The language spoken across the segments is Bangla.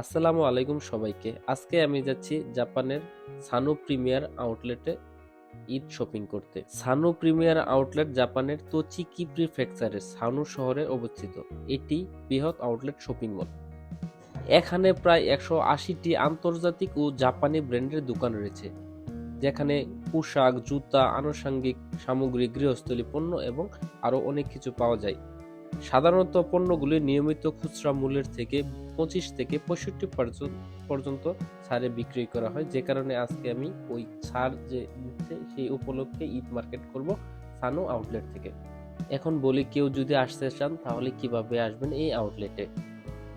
আসসালামু আলাইকুম সবাইকে। আজকে আমি যাচ্ছি জাপানের সানো প্রিমিয়ার আউটলেটে ঈদ শপিং করতে। সানো প্রিমিয়ার আউটলেট জাপানের তোচিকি প্রিফেকচারের সানো শহরে অবস্থিত। এটি বৃহৎ আউটলেট শপিং মল। এখানে প্রায় একশো আশিটি আন্তর্জাতিক ও জাপানি ব্র্যান্ডের দোকান রয়েছে, যেখানে পোশাক, জুতা, আনুষঙ্গিক সামগ্রী, গৃহস্থলী, পণ্য এবং আরও অনেক কিছু পাওয়া যায়। সাধারণত পণ্যগুলি নিয়মিত খুচরা মূল্যের থেকে পঁচিশ থেকে পঁয়ষট্টি পর্যন্ত ছাড়ে বিক্রি করা হয়। যে কারণে আজকে আমি ওই ছাড় যে দিচ্ছে সেই উপলক্ষে ঈদ মার্কেট করব সানো আউটলেট থেকে। এখন বলি, কেউ যদি আসতে চান তাহলে কীভাবে আসবেন এই আউটলেটে?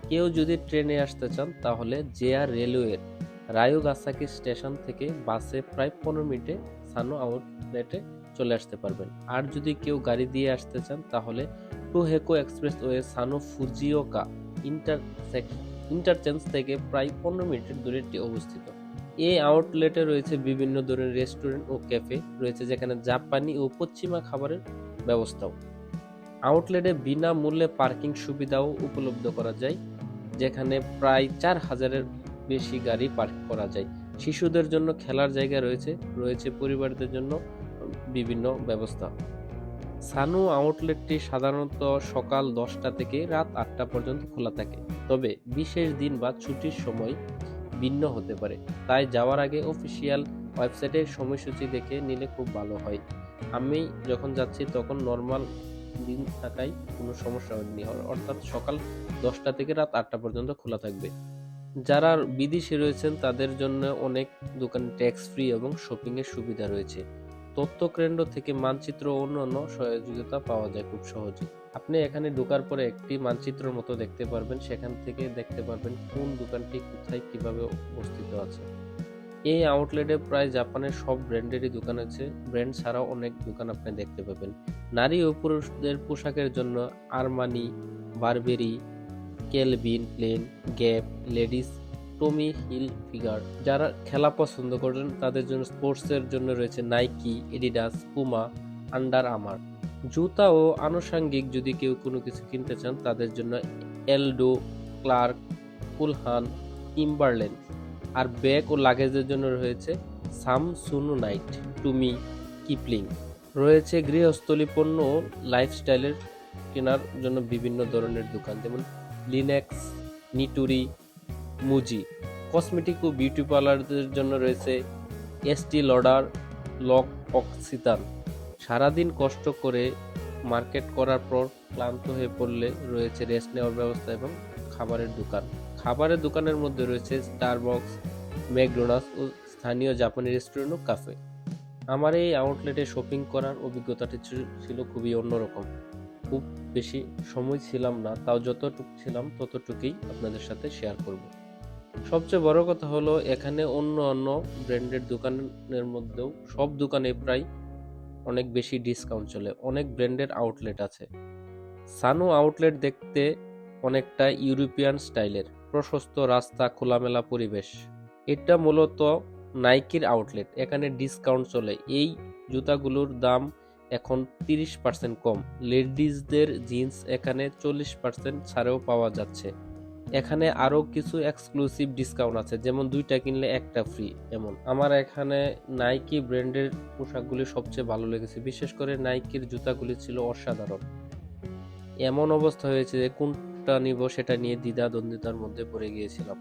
কেউ যদি ট্রেনে আসতে চান তাহলে জেআর রেলওয়ের রায়োগাসাকি স্টেশন থেকে বাসে প্রায় পনেরো মিনিটে সানো আউটলেটে চলে আসতে পারবেন। আর যদি কেউ গাড়ি দিয়ে আসতে চান তাহলে টোহেকো এক্সপ্রেসওয়ে সানো ফুজিওকা ইন্টারচেঞ্জ থেকে প্রায় পনেরো মিনিটের দূরে এটি অবস্থিত। এই আউটলেটে রয়েছে বিভিন্ন ধরনের রেস্টুরেন্ট ও ক্যাফে রয়েছে যেখানে জাপানি ও পশ্চিমা খাবারের ব্যবস্থাও। আউটলেটে বিনামূল্যে পার্কিং সুবিধাও উপলব্ধ করা যায়, যেখানে প্রায় চার হাজারের বেশি গাড়ি পার্ক করা যায়। শিশুদের জন্য খেলার জায়গা রয়েছে রয়েছে পরিবারদের জন্য বিভিন্ন ব্যবস্থা। সানু আউটলেটটি সাধারণত সকাল দশটা থেকে রাত আটটা পর্যন্ত খোলা থাকে। তবে বিশেষ দিন বা ছুটির সময় ভিন্ন হতে পারে। তাই যাওয়ার আগে অফিসিয়াল ওয়েবসাইটের সময়সূচি দেখে নিলে খুব ভালো হয়। আমি যখন যাচ্ছি তখন নর্মাল দিন থাকায় কোনো সমস্যা হয়নি। অর্থাৎ সকাল দশটা থেকে রাত আটটা পর্যন্ত খোলা থাকবে। যারা বিদেশে রয়েছেন তাদের জন্য অনেক দোকান ট্যাক্স ফ্রি এবং শপিংয়ের সুবিধা রয়েছে। তথ্য কেন্দ্র থেকে মানচিত্র ও অন্যান্য সহযোগিতা পাওয়া যায় খুব সহজে। আপনি এখানে ঢোকার পরে একটি মানচিত্রের মতো দেখতে পারবেন, সেখান থেকে দেখতে পারবেন কোন দোকানটি কোথায় কীভাবে অবস্থিত আছে। এই আউটলেটে প্রায় জাপানের সব ব্র্যান্ডেরই দোকান আছে। ব্র্যান্ড ছাড়াও অনেক দোকান আপনি দেখতে পাবেন। নারী ও পুরুষদের পোশাকের জন্য Armani, Burberry, Calvin, Klein, Gap, ladies Tommy Hilfiger যারা খেলা পছন্দ করেন, তাদের জন্য স্পোর্টসের জন্য রয়েছে নাইকি এডিডাস পুমা আন্ডার আমার জুতা ও আনুষাঙ্গিক যদি কেউ কোনো কিছু কিনতে চান, তাদের জন্য এলডো ক্লার্ক ফুলহান টিম্বারলেন আর ব্যাগ ও লাগেজের জন্য রয়েছে সামসুনু নাইট টুমি কিপলিং রয়েছে গৃহস্থলী পণ্য ও লাইফস্টাইলের কেনার জন্য বিভিন্ন ধরনের দোকান, যেমন লিনেক্স নিটুরি মুজি কসমেটিক ও বিউটি পার্লারদের জন্য রয়েছে এসটি লডার লক অক্সিতান সারাদিন কষ্ট করে মার্কেট করার পর ক্লান্ত হয়ে পড়লে রয়েছে রেস্ট নেওয়ার ব্যবস্থা এবং খাবারের দোকান। খাবারের দোকানের মধ্যে রয়েছে স্টারবক্স ম্যাকডোনাল্ডস ও স্থানীয় জাপানি রেস্টুরেন্ট ও কাফে আমার এই আউটলেটে শপিং করার অভিজ্ঞতাটি ছিল খুবই অন্যরকম। খুব বেশি সময় ছিলাম না, তাও যতটুকু ছিলাম ততটুকুই আপনাদের সাথে শেয়ার করব। সবচেয়ে বড় কথা হলো, এখানে অন্য অন্য ব্র্যান্ডের দোকানের মধ্যেও সব দোকানে প্রায় অনেক বেশি ডিসকাউন্ট চলে। অনেক ব্র্যান্ডের আউটলেট আছে। সানো আউটলেট দেখতে অনেকটা ইউরোপিয়ান স্টাইলের, প্রশস্ত রাস্তা, খোলামেলা পরিবেশ। এটা মূলত নাইকির আউটলেট এখানে ডিসকাউন্ট চলে। এই জুতাগুলোর দাম এখন তিরিশ পার্সেন্ট কম। লেডিসদের জিন্স এখানে চল্লিশ পার্সেন্ট ছাড়েও পাওয়া যাচ্ছে। এখানে আরও কিছু এক্সক্লুসিভ ডিসকাউন্ট আছে, যেমন দুইটা কিনলে একটা ফ্রি এমন, আমার এখানে নাইকি ব্র্যান্ডের পোশাকগুলি সবচেয়ে ভালো লেগেছে, বিশেষ করে নাইকির জুতাগুলি ছিল অসাধারণ। এমন অবস্থা হয়েছে যে কোনটা নিব সেটা নিয়ে দ্বিধা দ্বন্দ্বিতার মধ্যে পড়ে গিয়েছিলাম।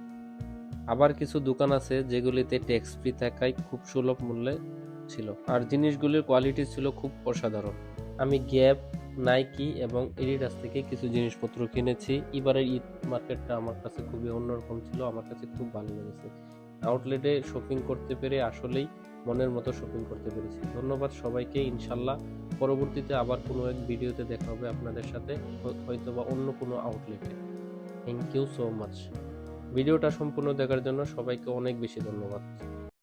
আবার কিছু দোকান আছে যেগুলিতে ট্যাক্স ফ্রি থাকায় খুব সুলভ মূল্যে ছিল, আর জিনিসগুলির কোয়ালিটি ছিল খুব অসাধারণ। আমি গ্যাপ নাইকি এবং এডিডাস থেকে কিছু জিনিসপত্র কিনেছি। এবারের ঈদ মার্কেটটা আমার কাছে খুবই অন্যরকম ছিল, আমার কাছে খুব ভালো লেগেছে। আউটলেটে শপিং করতে পেরে আসলেই মনের মতো শপিং করতে পেরেছি। ধন্যবাদ সবাইকে, ইনশাল্লাহ পরবর্তীতে আবার কোনো এক ভিডিওতে দেখা হবে আপনাদের সাথে হয়তো বা অন্য কোনো আউটলেটে থ্যাংক ইউ সো মাচ ভিডিওটা সম্পূর্ণ দেখার জন্য সবাইকে অনেক বেশি ধন্যবাদ।